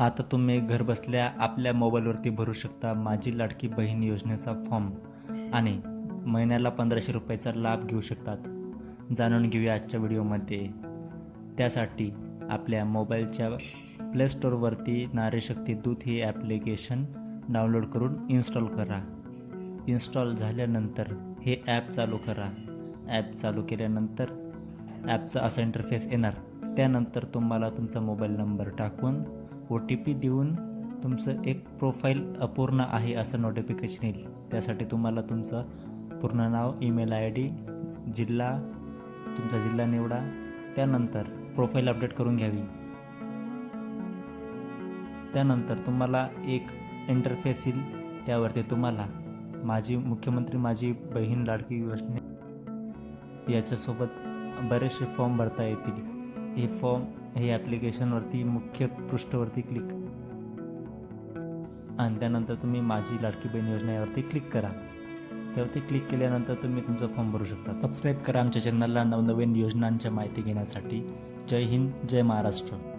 आता तुम्ही घरबसल्या आपल्या मोबाईलवरती भरू शकता माझी लाडकी बहीण योजनेचा फॉर्म. आणि महिन्याला पंधराशे रुपयाचा लाभ घेऊ शकतात. जाणून घेऊया आजच्या व्हिडिओमध्ये. त्यासाठी आपल्या मोबाईलच्या प्ले स्टोअरवरती नारीशक्ती दूत हे ॲप्लिकेशन डाउनलोड करून इन्स्टॉल करा. इन्स्टॉल झाल्यानंतर हे ॲप चालू करा. ॲप चालू केल्यानंतर ॲपचा असा इंटरफेस येणार. त्यानंतर तुम्हाला तुमचा मोबाईल नंबर टाकून ओ टी पी देऊन तुमचं एक प्रोफाईल अपूर्ण आहे असं नोटिफिकेशन येईल. त्यासाठी तुम्हाला तुमचं पूर्ण नाव ईमेल आय डी जिल्हा तुमचा जिल्हा निवडा त्यानंतर प्रोफाईल अपडेट करून घ्यावी. त्यानंतर तुम्हाला एक इंटरफेस येईल. त्यावरती तुम्हाला माझी मुख्यमंत्री माझी बहीण लाडकी योजने याच्यासोबत बरेचसे फॉर्म भरता येतील. हे फॉर्म हे ॲप्लिकेशनवरती मुख्य पृष्ठवरती क्लिक आणि त्यानंतर तुम्ही माझी लाडकी बहीण योजना यावरती क्लिक करा. त्यावरती क्लिक केल्यानंतर तुम्ही तुमचा फॉर्म भरू शकता. सबस्क्राईब करा आमच्या चॅनलला नवनवीन योजनांच्या माहिती घेण्यासाठी. जय हिंद जय महाराष्ट्र.